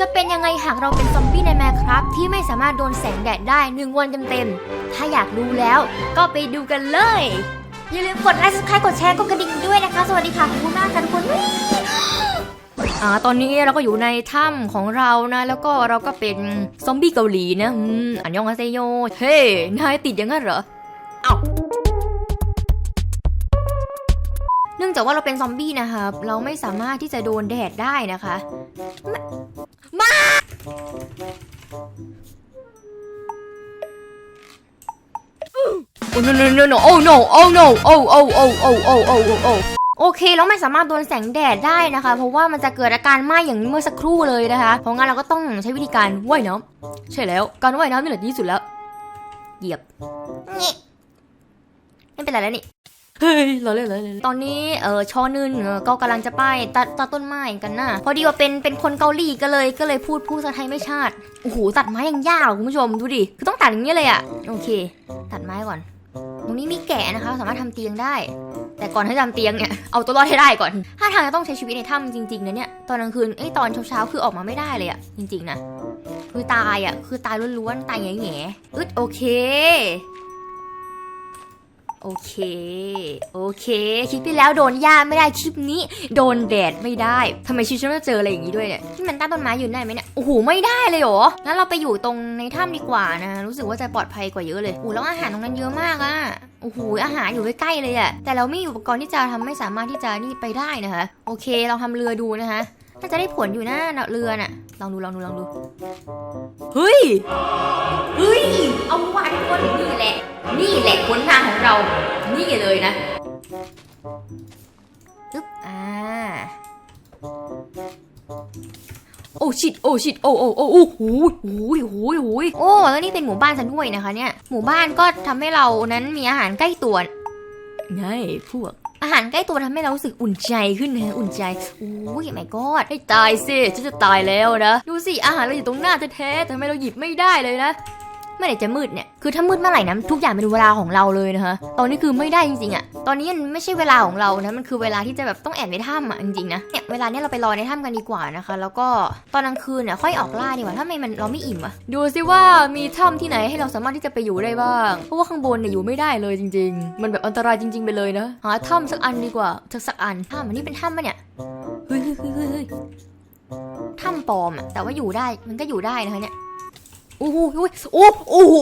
จะเป็นยังไงหากเราเป็นซอมบี้ในแมคครับที่ไม่สามารถโดนแสงแดดได้หนึ่งวันเต็มๆ ถ้าอยากดูแล้วก็ไปดูกันเลย อย่าลืมกดไลค์ subscribe กดแชร์กดกระดิ่งด้วยนะคะ สวัสดีค่ะขอบคุณมากค่ะทุกคนอ่าตอนนี้เราก็อยู่ในถ้ำของเรานะ แล้วก็เราก็เป็นซอมบี้เกาหลีนะอืมอันยองอาเซโยเฮ้นายติดอย่างนั้นเหรอเอ้าเนื่องจากว่าเราเป็นซอมบี้นะครับ เราไม่สามารถที่จะโดนแดดได้นะคะ no no no no oh no oh no oh oh oh oh oh oh oh oh โอเคเราไม่สามารถโดนแสงแดดได้นะคะ เพราะว่ามันจะเกิดอาการไหม้อย่างเมื่อสักครู่เลยนะคะ เพราะงั้นเราก็ต้องใช้วิธีการว่ายน้ำใช่แล้วการว่ายน้ำนี่แหละดีที่สุดแล้ว เหยียบนี่ไม่เป็นไรแล้วนี่เฮ้ยเราเล่นเลยตอนนี้เออชอนึนเออก็กำลังจะไปตัดตัดต้นไม้กันนะพอดีว่าเป็นเป็นคนเกาหลีก็เลยก็เลยพูดพูดภาษาไทยไม่ชัดโอ้โหตัดไม้ยังยากคุณผู้ชมดูดิคือต้องตัดอย่างนี้เลยอะโอเค ตัดไม้ก่อน ตรงนี้มีแกะนะคะ สามารถทำเตียงได้ แต่ก่อนที่จะทำเตียงเนี่ย เอาตัวรอดให้ได้ก่อนถ้าทางจะต้องใช้ชีวิตในถ้ำจริงๆนะเนี่ย ตอนกลางคืนไอ้ตอนเช้าๆคือออกมาไม่ได้เลยอะจริงๆนะ คือตายอะคือตายล้วนๆ ตายแง่ๆอึดโอเค โอเค โอเค คลิปที่แล้วโดนหญ้าไม่ได้ คลิปนี้ โดนแดดไม่ได้ทำไมชิวฉันต้องเจออะไรอย่างนี้ด้วยเนี่ยที่มันใต้ต้นไม้ยืนได้ไหมเนี่ย โอ้โห ไม่ได้เลยเหรอ งั้นเราไปอยู่ตรงในถ้ำดีกว่านะ รู้สึกว่าจะปลอดภัยกว่าเยอะเลย โอ้โหแล้วอาหารตรงนั้นเยอะมากอะโอ้โห อาหารอยู่ใกล้ๆเลยอะแต่เราไม่มีอุปกรณ์ที่จะทำไม่สามารถที่จะนี่ไปได้นะคะ โอเค เราทำเรือดูนะคะ น่าจะได้ผลอยู่นะเรือน่ะ ลองดูลองดูลองดู เฮ้ย เฮ้ย เอาว่ะทุกคนนี่แหละ นี่แหละผลทางของเรา นี่เลยนะอึ๊บอ่า โอ้ชิดโอ้ชิดโอ้โอ้โอ้โอ้โหโอ้ยโอ้ยโอ้ยโอ้แล้วนี่เป็นหมู่บ้านฉันด้วยนะคะเนี่ย หมู่บ้านก็ทำให้เรานั้นมีอาหารใกล้ตัวไงพวก อาหารใกล้ตัวทำให้เรารู้สึกอุ่นใจขึ้นนะอุ่นใจโอ้ยไม่กอดให้ตายสิฉันจะตายแล้วนะ ดูสิอาหารเราอยู่ตรงหน้าแท้ๆแต่ทำไมเราหยิบไม่ได้เลยนะ เมื่อไหร่จะมืดเนี่ยคือถ้ามืดเมื่อไหร่นะทุกอย่างเป็นเวลาของเราเลยนะคะตอนนี้คือไม่ได้จริงๆอะตอนนี้มันไม่ใช่เวลาของเรานะมันคือเวลาที่จะแบบต้องแอบในถ้ำอะจริงๆนะเนี่ยเวลาเนี้ยเราไปรอในถ้ำกันดีกว่านะคะ แล้วก็ตอนกลางคืนเนี่ยค่อยออกล่าดีกว่าถ้าไม่มันเราไม่อิ่มอะดูสิว่ามีถ้ำที่ไหนให้เราสามารถที่จะไปอยู่ได้บ้างเพราะว่าข้างบนเนี่ยอยู่ไม่ได้เลยจริง ๆ มันแบบอันตรายจริง ๆ ไปเลยนะหาถ้ำสักอันดีกว่าสักสักอันถ้ำอันนี้เป็นถ้ำปะเนี่ยเฮ้ยเฮ้ยเฮ้ยเฮ้ยเฮ้ยถ้ำปลอมอะแต่ว่าอยู่ได้มันก็อยู่ได้นะคะเนี่ย อ้โหโอ้โหโอ้โอ้โห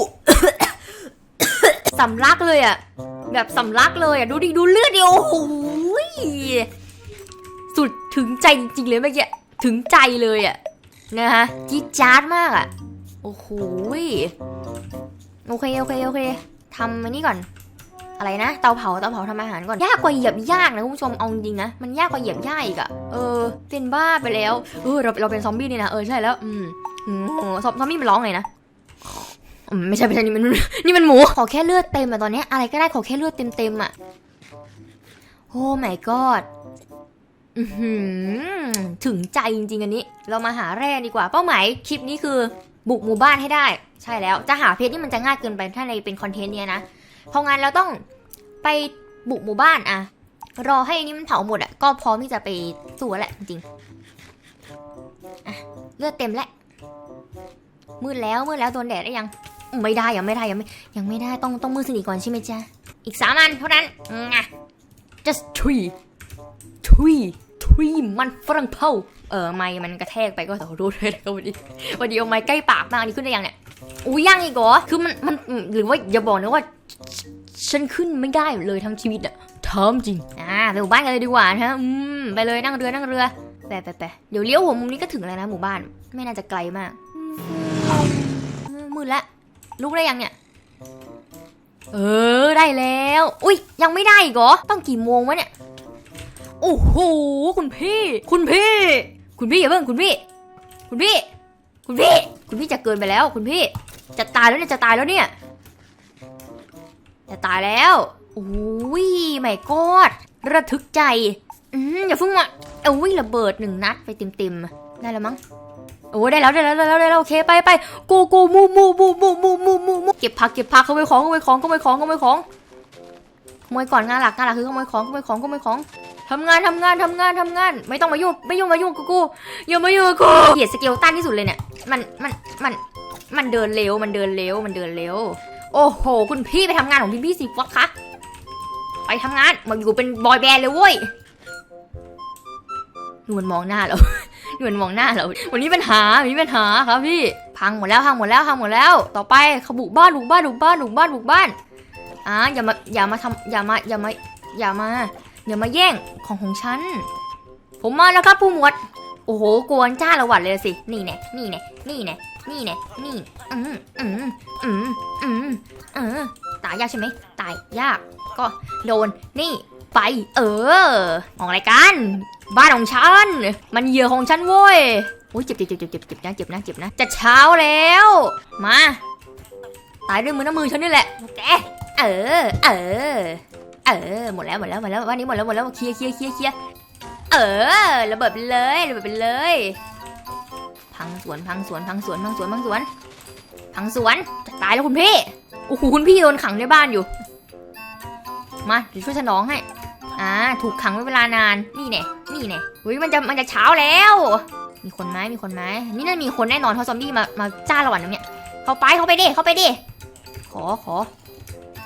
สำลักเลยอะ แบบสำลักเลยอะ ดูดิ ดูเลือดดิ โอ้โหยสุดถึงใจจริงๆเลยเมื่อกี้ ถึงใจเลยอะ นะฮะจี๊ดจ๊าดมากอะ โอ้โหโอเค โอเค โอเคทำอันนี้ก่อน อะไรนะ เตาเผา เตาเผาทำอาหารก่อน ยากกว่าเหยียบยากนะคุณผู้ชม เอาจริงนะ มันยากกว่าเหยียบย่าอีกอะเออ เป็นบ้าไปแล้ว เออ เราเราเป็นซอมบี้นี่นะ เออ ใช่แล้ว อืม ซอมซอมบี้มันร้องไงนะไม่ใช่ไม่ใช่นี่มันนี่มันหมู ขอแค่เลือดเต็มอะตอนนี้อะไรก็ได้ขอแค่เลือดเต็มเต็มๆอะโอ้ my god อือหือถึงใจจริงๆอันนี้ เรามาหาแร่ดีกว่า เป้าหมายคลิปนี้คือบุกหมู่บ้านให้ได้ ใช่แล้ว จะหาเพชรนี่มันจะง่ายเกินไปถ้าในเป็นคอนเทนต์เนี้ยนะ เพราะงั้นเราต้องไปบุกหมู่บ้านอะรอให้อันนี้มันเผาหมดอะก็พร้อมที่จะไปสู้แล้วแหละจริงๆเลือดเต็มแล้ว มืดแล้วมืดแล้วโดนแดดได้ยัง ไม่ได้ยังไม่ได้ยังไม่ยังไม่ได้ต้องต้องมืดสนิทก่อนใช่ไหมจ๊ะ อีกสามอันเท่านั้นงะ just three three three มันฝรั่งเผาเออไม้มันกระแทกไปก็ขอโทษด้วยนะครับวันนี้วันนี้เอาไม้ใกล้ปากมากอันนี้ขึ้นได้ยังเนี่ยอุ้ยยังอีกเหรอคือมันมันหรือว่าอย่าบอกนะว่าฉันขึ้นไม่ได้เลยทั้งชีวิตอะถามจริง อ่าไปหมู่บ้านกันเลยดีกว่านะฮะอืมไปเลยนั่งเรือนั่งเรือไปไปไปเดี๋ยวเลี้ยวหัวมุมนี้ก็ถึงแล้วนะหมู่บ้าน ไม่น่าจะไกลมาก มืดละลุกได้ยังเนี่ย เออได้แล้ว อุ้ยยังไม่ได้อีกเหรอ ต้องกี่โมงวะเนี่ย โอ้โหคุณพี่ คุณพี่ คุณพี่อย่าเพิ่งคุณพี่ คุณพี่ คุณพี่ คุณพี่จะเกินไปแล้ว คุณพี่ จะตายแล้วเนี่ยจะตายแล้วเนี่ย จะตายแล้วโอ้ยไม่กอดระทึกใจ อืมอย่าเพิ่งมาเอ้ยระเบิดหนึ่งนัดไปเต็มๆได้แล้วมั้ง โอ้ได้แล้วได้แล้วได้แล้วได้แล้วโอเคไปไปกโกมูมูมูมูมูมูมูมูเก็บผักเก็บผักเขโมยของเขโมยของเขโมยของเขโมยของขโมยก่อนงานหลักงานหลักคือขโมยของขโมยของขโมยของทำงานทำงานทำงานทำงาน ไม่ต้องมายุ่งไม่ยุ่งมายุ่งกับกูอย่ามายุ่งกูเกลียดสเกลตันที่สุดเลยเนี่ยมันมันมันมันเดินเร็วมันเดินเร็วมันเดินเร็ว โอ้โห คุณพี่ไปทำงานของคุณพี่สิวะคะไปทำงานมาอยู่เป็นบอยแบนด์เลยเว้ยนวลมองหน้าเรา นวลมองหน้าเราวันนี้ปัญหามีปัญหาครับพี่ พังหมดแล้วพังหมดแล้วพังหมดแล้ว ต่อไปเขาบุกบ้านบุกบ้านบุกบ้านบุกบ้านบุกบ้านอ่าอย่ามาอย่ามาทำอย่ามาอย่ามาอย่ามาอย่ามาแย่งของของฉัน ผมมาแล้วครับผู้หมวด โอ้โหกวนจ้าละหวัดเลยสิ นี่แน่นี่แน่นี่แน่นี่แน่นี่ อืมอืมอืมอืมอืมตายยากใช่ไหมตายยาก ก็โดน นี่ ไป เออมองอะไรกัน บ้านของฉัน มันเหยื่อของฉันเว้ยโอ้ยเจ็บเจ็บเจ็บเจ็บเจ็บนะเจ็บนะเจ็บนะ จะเช้าแล้ว มา ตายด้วยมือน้ำมือฉันนี่แหละแกเออ เออ เออ หมดแล้วหมดแล้วหมดแล้ววันนี้หมดแล้วหมดแล้วเคลียร์เคลียร์เคลียร์เคลียร์เออ ระเบิดไปเลยระเบิดไปเลย พังสวนพังสวนพังสวนพังสวนพังสวน พังสวนจะตายแล้วคุณพี่ โอ้โหคุณพี่โดนขังในบ้านอยู่ มาเดี๋ยวช่วยฉันน้องให้ อ่าถูกขังไว้เวลานานนี่แน่นี่แน่เฮ้ยมันจะมันจะเช้าแล้ว มีคนไหมมีคนไหมนี่น่ามีคนแน่นอนเพราะซอมบี้มามาจ้าระหว่างเนี้ยเข้าไปเข้าไปดิเข้าไปดิขอขอ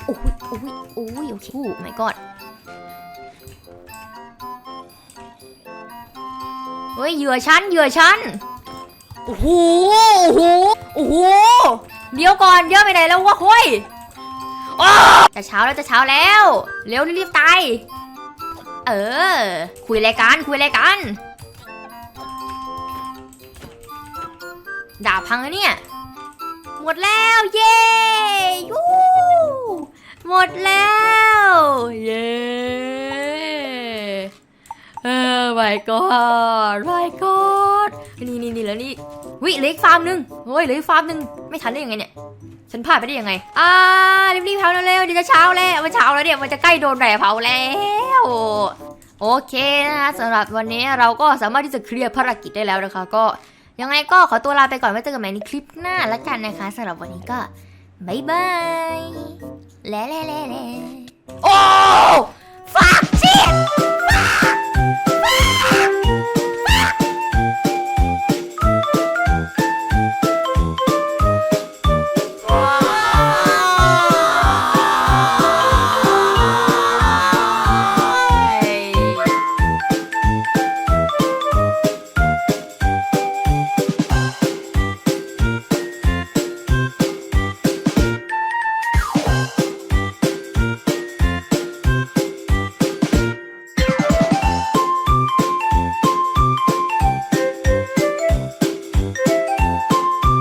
โอ้ยโอ้ยโอ้ยโอเคโอ้ my god เฮ้ยเหยื่อฉันเหยื่อฉันโอ้โหโอ้โหโอ้โหเดี๋ยวก่อนเดี๋ยวไปไหนแล้ววะเฮ้ยจะเช้าแล้วจะเช้าแล้ว เร็วรีบๆตาย เออ คุยอะไรกัน คุยอะไรกันดาบพังแล้วเนี่ย หมดแล้ว เย้ยูหมดแล้ว เย้เออ my god my god นี่นี่นี่แล้วนี่วิเหล็กฟาร์มหนึ่งเฮ้ยเหล็กฟาร์มหนึ่งไม่ทันได้ยังไงเนี่ย ฉันพลาดไปได้ยังไง อ่ารีบๆเผาเร็วๆเดี๋ยวจะเช้าแล้วมันเช้าแล้วเนี่ยมันจะใกล้โดนแดดเผาแล้วโอเคนะคะสำหรับวันนี้เราก็สามารถที่จะเคลียร์ภารกิจได้แล้วนะคะ ก็ยังไงก็ขอตัวลาไปก่อนไว้เจอกันใหม่ในคลิปหน้าละกันนะคะสำหรับวันนี้ก็บายบายแล่แล่แล่แล่โอ้ฟักชิต